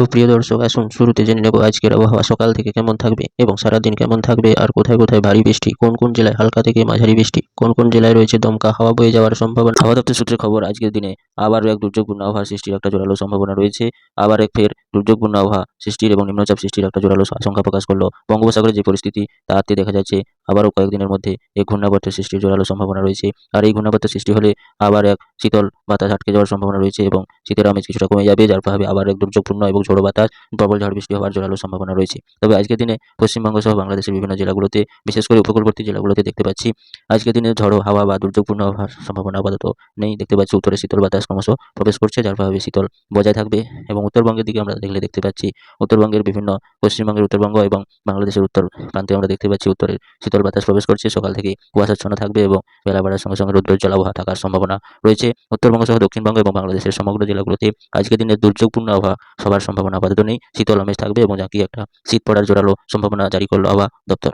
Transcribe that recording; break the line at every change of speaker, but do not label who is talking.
তো প্রিয় দর্শক, আসুন শুরুতে জেনে নেব আজকের আবহাওয়া, সকাল থেকে কেমন থাকবে এবং সারাদিন কেমন থাকবে আর কোথায় কোথায় ভারী বৃষ্টি, কোন কোন জেলায় হালকা থেকে মাঝারি বৃষ্টি, কোন কোন জেলায় রয়েছে দমকা, হাওয়া বয়ে যাওয়ার সম্ভাবনা। হাওয়া দপ্তর সূত্রে খবর, আজকের দিনে আবারও এক দুর্যোগপূর্ণ আবহাওয়া সৃষ্টির একটা জোরালো সম্ভাবনা রয়েছে। আবার এক ফের দুর্যোগপূর্ণ আবহাওয়া সৃষ্টির এবং নিম্নচাপ সৃষ্টির একটা জোরালো আশঙ্কা প্রকাশ করল। বঙ্গোপসাগরের যে পরিস্থিতি, তাতে দেখা যাচ্ছে আবারও কয়েকদিনের মধ্যে এই ঘূর্ণাবর্তের সৃষ্টির জোরালো সম্ভাবনা রয়েছে। আর এই ঘূর্ণাবর্তের সৃষ্টি হলে আবার এক শীতল বাতাস আটকে যাওয়ার সম্ভাবনা রয়েছে এবং শীতের আমেজ কিছুটা কমে যাবে, যার প্রভাবে আবার এক দুর্যোগপূর্ণ এবং ঝোড়ো বাতাস, প্রবল ঝড় বৃষ্টি হওয়ার জোরালো সম্ভাবনা রয়েছে। তবে আজকের দিনে পশ্চিমবঙ্গ সহ বাংলাদেশের বিভিন্ন জেলাগুলোতে, বিশেষ করে উপকূলবর্তী জেলাগুলোতে দেখতে পাচ্ছি, আজকের দিনে ঝড়ো হাওয়া বা দুর্যোগপূর্ণ হওয়ার সম্ভাবনা আপাতত নেই। দেখতে পাচ্ছি উত্তরে শীতল বাতাস ক্রমশ প্রবেশ করছে, যার প্রভাবে শীতল বজায় থাকবে এবং উত্তরবঙ্গের দিকে আমরা দেখলে দেখতে পাচ্ছি উত্তরবঙ্গের বিভিন্ন, পশ্চিমবঙ্গের উত্তরবঙ্গ এবং বাংলাদেশের উত্তর প্রান্তে আমরা দেখতে পাচ্ছি উত্তরের শীতল বাতাস প্রবেশ করছে, সকাল থেকে কুয়াশাচ্ছন্ন থাকবে এবং বেলা বাড়ার সঙ্গে সঙ্গে রৌদ্রোজ্জ্বল আবহাওয়া থাকার সম্ভাবনা রয়েছে। উত্তরবঙ্গ সহ দক্ষিণবঙ্গ এবং বাংলাদেশের সমগ্র জেলাগুলোতে আজকের দিনে দুর্যোগপূর্ণ আবহাওয়া সবার সম্ভাবনা আপাতত নেই। শীতল আমেজ থাকবে এবং যাকে একটা শীত পড়ার জোরালো সম্ভাবনা জারি করল আবহাওয়া দপ্তর।